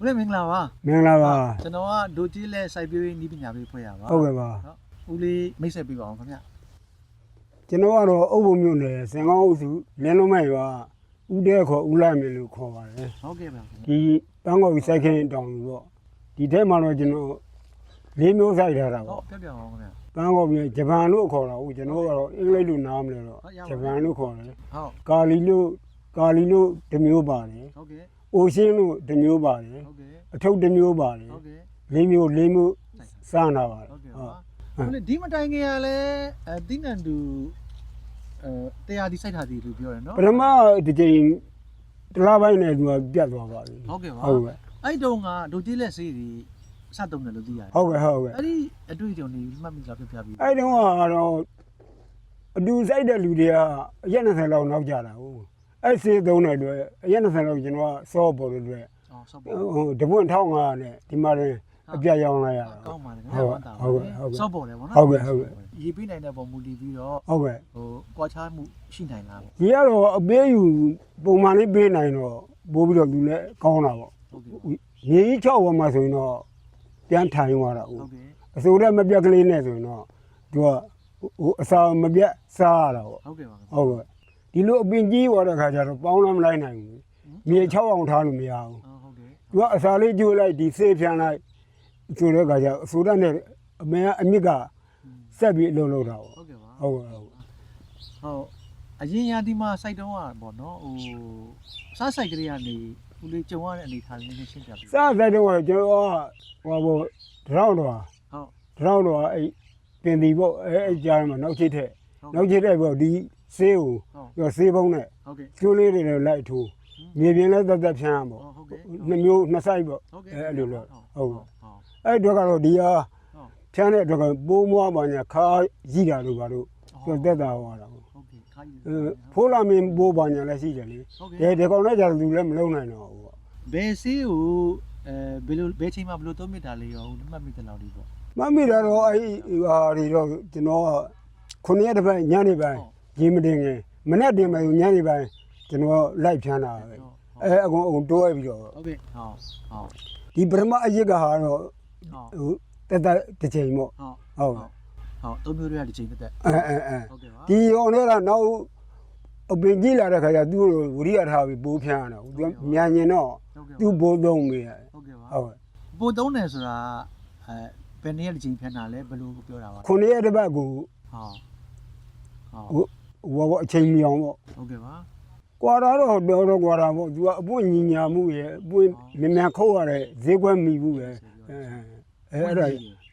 ဦးလေးမင်္ဂလာပါမင်္ဂလာပါကျွန်တော်ကဒိုကြီးလဲစိုက်ပျိုးရေးနီးပညာပေးဖွဲ့ရပါဟုတ်ကဲ့ပါဦးလေးမိတ်ဆက်ပေးပါအောင်ခင်ဗျကျွန်တော်ကတော့အုပ်ဘုံမြို့နယ်စင်ကောင်းအုပ်စုလင်းလုံးမဲ့ရွာဦးတဲခေါ်ဦးလိုက်မယ်လို့ခေါ်ပါတယ်ဟုတ်ကဲ့ပါခင်ဗျဒီပန်းကောက်ကြီးစိုက်ခင်းတောင်ကြီးပေါ့ဒီထဲမှာတော့ကျွန်တော်လေးမျိုးစိုက်ထားတာဟုပေါ့တ်ပြောပြအောင်ခင်ဗျပန်းကောက်ကြီးဂျပန်လို့ခေါ်တာဟုတ်ကျွန်တော်ကတော့အင်္ဂလိပ်လို့နားမလဲတော့ဟုတ်ရပါဂျပန်လို့ခေါ်တယ်ဟုတ်ကာလီလို့ကာလီလို့တစ်မျိုးပါတယ်ဟုတ်ကဲ့ အိုရှင်းလို့တစ်မျိုးပါတယ်ဟုတ်ကဲ့အထုပ်တစ်မျိုးပါတယ်ဟုတ်ကဲ့လေးမျိုးလေးမျိုးစမ်းတာပါတယ်ဟုတ်ကဲ့ဟုတ်ပါဦးလေးဒီမတိုင်ခင်ကလည်းအဲတိနန်တူအဲတရားဒီစိုက်ထားသည်လို့ပြောတယ်နော်ပထမဒီချိန်တစ်လားပိုင်းနဲ့သူကပြတ်သွားပါပြီဟုတ်ကဲ့ပါဟုတ်ကဲ့အဲ့တုန်းကဒိုကြီးလက်ဆေးတွေစတုံးတယ်လို့သိရတယ်ဟုတ်ကဲ့ဟုတ်ကဲ့အဲ့ဒီအတွေ့အကြုံတွေမှတ်မိလားပြပြပြီးအဲ့တုန်းကတော့အတူစိုက်တဲ့လူတွေကအရက်20လောက်နောက်ကြတာဟုတ် အဲ့စေးသုံးတဲ့အတွက်အရက်20လောက်ကျွန်တော်ကစောပေါ်လို့အတွက်အော်ဆော့ပေါ်ဟိုတပွင့်1500နဲ့ဒီမှာရင်အပြတ်ရောင်းလိုက်ရတာကောင်းပါလေခင်ဟုဗျာတ်ဝမ်းသာပါဟုတ်ကဲ့ဟုတ်ကဲ့ဆော့ပေါ်တယ်ဗောနော်ဟုတ်ကဲ့ဟုတ်ကဲ့ရေးပေးနိုင်တဲ့ပုံမူတည်ပြီးတော့ဟုတ်ကဲ့ဟိုကွာခြားမှုရှိနိုင်လားပေါ့ဒီကတော့အပေးယူပုံမှန်လေးပေးနိုင်တော့ပိုးပြီးတော့သူလည်းကောင်းတာပေါ့ဟုတ်ကဲ့ရေကြီး6ပေါ်မှာဆိုရင်တော့ပြန်ထိုင်သွားတာဟုတ်ဟုတ်ကဲ့အစိုးရမပြတ်ကလေးနဲ့ဆိုရင်တော့သူကဟိုအစာမပြတ်စားရတာပေါ့ဟုတ်ကဲ့ပါခင်ဗျာဟုတ်ကဲ့ ဒီလိုအပင်ကြီးသွားတဲ့ခါကျတော့ပေါင်းလည်းမလိုက်နိုင်ဘူးမြေ6အောင်ထားလို့မရဘူးအော်ဟုတ်ကဲ့သူကအစာလေးကျိုးလိုက်ဒီဆေးဖြန်းလိုက်ဆိုတဲ့ခါကျအစိုးရနဲ့အမေကအမြစ်ကဆက်ပြီးအလုပ်လုပ်တာပေါ့ဟုတ်ကဲ့ပါဟုတ်ကဲ့ဟုတ်ကဲ့ဟုတ်အရင်ရာဒီမှာစိုက်တုံးကပေါ့နော်ဟိုစားစိုက်ကလေးကနေဦးလေးကြုံရတဲ့အနေထားလေးနည်းရှင်းပြပေးပါစားတဲ့တော့ကျွန်တော်ကဟိုဘောဒရောင်းတော့ဟုတ်ဒရောင်းတော့အဲ့တင်ဒီပေါ့အဲ့အဲ့ကြားမှာနောက်ချိတ်ထက်ဟုတ်နောက်ချိတ်တဲ့ပေါ့ဒီ ဆေးကိုဟုတ်ရောဆေးပုံးနဲ့ဟုတ်ကဲ့ ကျိုးလေးတွေနဲ့လိုက်ထိုးမြေပြင်လည်းတက်တက်ဖြန်းရပေါ့ဟုတ်ကဲ့ နှစ်မျိုးနှစ်ဆိုင်ပေါ့ဟုတ်ကဲ့အဲ့အဲ့လိုလို့ဟုတ်ဟုတ်အဲ့အတွက်ကတော့ဒီဟာဟုတ်ဖြန်းတဲ့အတွက်ကပိုးမွားပါညာခါကြီးတာလို့ပါလို့သူတက်တာဟောတာပေါ့ဟုတ်ကဲ့ခါကြီးအဲဖိုးလာမင်းပိုးပါညာလည်းရှိတယ်လေဟုတ်ဒီကဲ့ဒီကောင်နဲ့ကြာသူလည်းမလုံနိုင်တော့ဘူးပေါ့ဘယ်ဆေးကိုအဲဘယ်လိုဘယ်ချိန်မှာဘယ်လိုသုံးမိတာလေးရောမှတ်မိတဲ့လောက်လေးပေါ့မမိတာတော့အဲ့ဟာတွေတော့ကျွန်တော်ကခုနှစ်ရက်တစ်ပတ်ညနေပိုင်း ရေမတင်ခင်မနေ့တင်မယ်ညနေပိုင်းကျွန်တော်လိုက်ဖြန်းတာပဲအဲအကုန်အကုန်တိုးရပြီးတော့ဟုတ်ကဲ့ဟုတ်ဟုတ်ဒီပထမအရစ်ကဟာတော့ဟုတ်ဟိုတက်တက်တစ်ချိန်ပေါ့ဟုတ်ဟုတ်ဟုတ်သုံးမျိုးတွေကတစ်ချိန်တက်တက်အဲအဲအဲဟုတ်ကဲ့ပါဒီကောင်တွေကနောက်အပင်ကြီးလာတဲ့ခါကျသူ့ကိုဝိရိယထားပြီးပိုးဖြန်းရတာသူကမြန်ညင်တော့ဟုတ်ကဲ့သူ့ဘိုးသုံးမိရတယ်ဟုတ်ကဲ့ပါဟုတ်ပို့သုံးတယ်ဆိုတာအဲဘယ်နည်းတစ်ချိန်ဖြန်းတာလဲဘယ်လိုပြောတာပါခုနှစ်ရက်တစ်ပတ်ကိုဟုတ်ဟုတ် ဟိုဟိုဘောအချိန်မြောင်ပေါ့ဟုတ်ကဲ့ပါကွာတာတော့တော်တော့ကွာတာပေါ့သူကအပွင့်ညီညာမှုရဲ့အပွင့်မြန်မြန်ခုတ်ရတဲ့ဈေးကွက်မိမှုပဲအဲအဲအဲ့ဒါ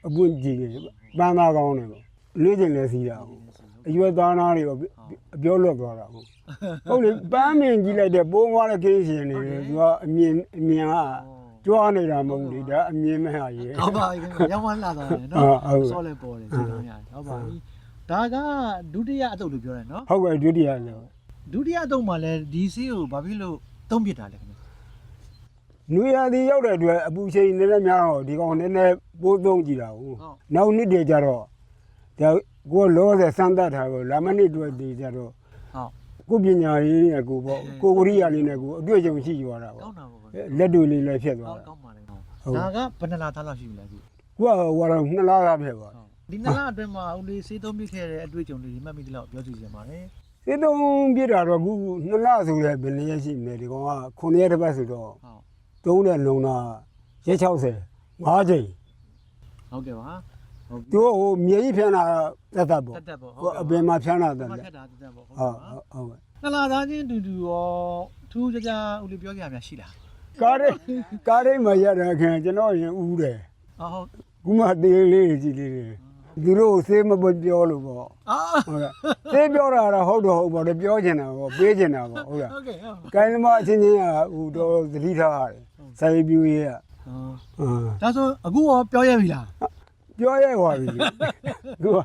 အပွင့်ကြည့်တယ်ပန်းသားကောင်းတယ်ပေါ့လေးကျင်လဲစီးတာပေါ့အရွယ်သားနာတွေပေါ့အပြောလွတ်သွားတာပေါ့ဟုတ်လေပန်းမင်ကြည့်လိုက်တဲ့ပိုးမွားတဲ့ကိရှင်တွေသူကအမြင်အမြင်ကကြွားနေတာမဟုတ်ဘူးလေဒါအမြင်မဲ့ဟာရဲ့ဟုတ်ပါပြီရောင်းမလာတော့တယ်အာနော်ဟုတ်ဆော့လဲပေါ်တယ်ဒီလိုရတယ်ဟုတ်ပါပြီ ဒါကဒုတိယအတုပ်လို့ပြောတယ်နော်ဟုတ်ကဲ့ဒုတိယလည်းဒုတိယအတုပ်မှာလဲဒီဆေးကိုဘာဖြစ်လို့သုံးပြတာလဲခင်ဗျနွေရာသီရောက်တဲ့အတွက်အပူချိန်နည်းနည်းများတော့ဒီကောင်နည်းနည်းပိုးသုံးကြည့်တာဟုတ်ဟုတ်နောက်နှစ်တည်းကျတော့ဒါကိုယ်လောဆယ်စမ်းသပ်ထားကိုလာမနှစ်အတွက်တည်းကျတော့ဟုတ်ကိုယ်ပညာရေးနဲ့ကိုပေါ့ကိုဝရိယလေးနဲ့ကိုအတွေ့အကြုံရှိသွားတာကောပေါ့င်းတာပေါ့ဗျာလက်တွေလေးလည်းဖြစ်သွားကောင်းတာကောင်းပါလေဟုတ်ဒါကဘယ်နှလားသားလောက်ရှိပြီလဲအခုကိုကဟိုတော့နှစ်လားသားဖြစ်သွား ဒီနလားအတွင်းမှာဦးလေးဆေးသုံးပြခဲ့တဲ့အတွေ့အကြုံလေးဒီမှတ်မိတဲ့လောက်ပြောစီချင်ပါတယ်စေတုံးပြစ်တာတော့ခုနှစ်လားဆိုတဲ့ဘယ်နည်းရှိမလဲဒီကောင်ကခုနှစ်ရက်တစ်ပတ်ဆိုတော့ဟုတ်သုံးတဲ့လုံတာရက်60 5ချိန်ဟုတ်ကဲ့ပါဟုတ်သူဟိုမြေကြီးဖြန်းတာတက်တက်ပေါ့တက်တက်ပေါ့ကိုအပင်မှာဖြန်းတာတက်မတက်ခက်တာတက်တက်ပေါ့ဟုတ်ဟုတ်ကဲ့ပါဟုတ်ဟုတ်နလားသားချင်းတူတူရောထူးခြားခြားဦးလေးပြောကြရများရှိလားကားရိတ်ကားရိတ်မှာရတဲ့ခင်ကျွန်တော်ရင်ဦးတယ်အော်ဟုတ်ခုမှသေးလေးကြီးလေးတွေ သူတို့ဆေးမပွပြောလို့ပေါ့အာဟုတ်ကဲ့ဆေးပြောတာတော့ဟုတ်တော့ဟုတ်ပါတော့ပြောချင်တာပေါ့ပေးချင်တာပေါ့ဟုတ်လားဟုတ်ကဲ့ဟုတ်ကိုင်းသမားအချင်းချင်းကဟိုတော့သတိထားရတယ်စာရေးပြူရေးကဟုတ်ဟမ်ဒါဆိုအခုရောပြောရပြီလားပြောရဲပါပြီကိုက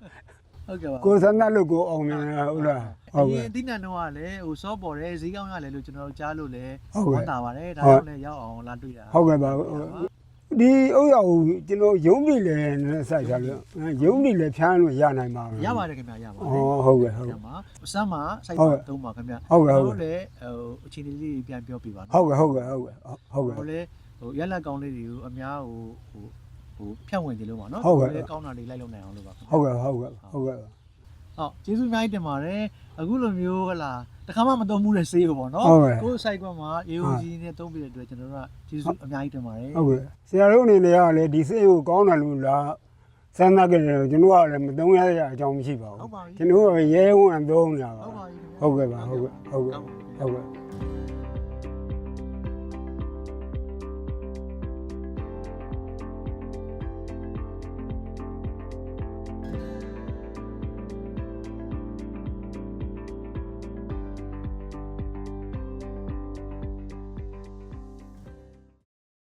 ဟုတ်ကဲ့ပါကိုစမ်းသပ်လို့ကိုအောင်မြင်တာဟုတ်လားဟုတ်ဒီကဲ့အတိနန်တော့ကလည်းဟိုစောပေါ်တယ်ဈေးကောင်းရတယ်လို့ကျွန်တော်တို့ကြားလို့လည်းဟုတ်ကဲ့ဝမ်းသာပါတယ်ဒါကြောင့်လည်းရောက်အောင်လာတွေ့တာဟုတ်ကဲ့ပါ ဒီအုပ်ရောက်ကျွန်တော်ရုံးပြီလေနဲ့စိုက်ကြလို့ရုံးပြီလေဖြန်းလို့ရနိုင်ပါမယ်ရပါတယ်ခင်ဗျရပါတဩယ်ဟုတ်ကဲ့ဟုတ်ကျကဲ့န်ပါအစမ်းမှာစိုက်ဟုတ်ပါကဲ့သုံးပါခင်ဗျဟုတ်ကဲ့ဟုတ်ကဲ့တို့လည်းဟိုအခြေအနေလေးပြန်ပြောပြပါနော်ဟုတ်ကဲ့ဟုတ်ကဲ့ဟုတ်ကဲ့ဟုတ်ကဲ့ဟိုလည်းဟိုရက်လက်ကောင်းလေးတွေကိုအများဟိုဟိုဟိုဖြန့်ဝင်ကြလို့ပါနော်ဟုတ်ကဲ့လည်းကောင်းတာတွေလိုက်လုံနိုင်အောင်လို့ပါခင်ဗျာဟုတ်ကဲ့ဟုတ်ကဲ့ဟုတ်ကဲ့ ဟုတ်ကျေးဇူးအများကြီးတင်ပါတယ်အခုလိုမျိုးဟလာတခါမှမသုံးမှုတဲ့ဆေးကိုပေါ့နော်ဟုတ်ကဲ့ ကိုယ် site ကွက်မှာ AOG နဲ့သုံးပြီးတဲ့အတွက်ကျွန်တော်တို့ကကျေးဇူးအများကြီးတင်ပါတယ်ဟုတ်ကဲ့ဆရာတို့အနေနဲ့ကလည်းဒီစိတ်ကိုကောင်းတယ်လို့လားစမ်းသပ်ကြတယ်ကျွန်တော်ကလည်းမသုံးရရအကြောင်းမရှိပါဟုတ်ဘူးပါပြီကျွန်တော်ကရဲဝံသုံးနေတာပါဟုတ်ပါပြီဟုတ်ကဲ့ပါဟုတ်ကဲ့ဟုတ်ကဲ့ကောင်းပါပြီဟုတ်ကဲ့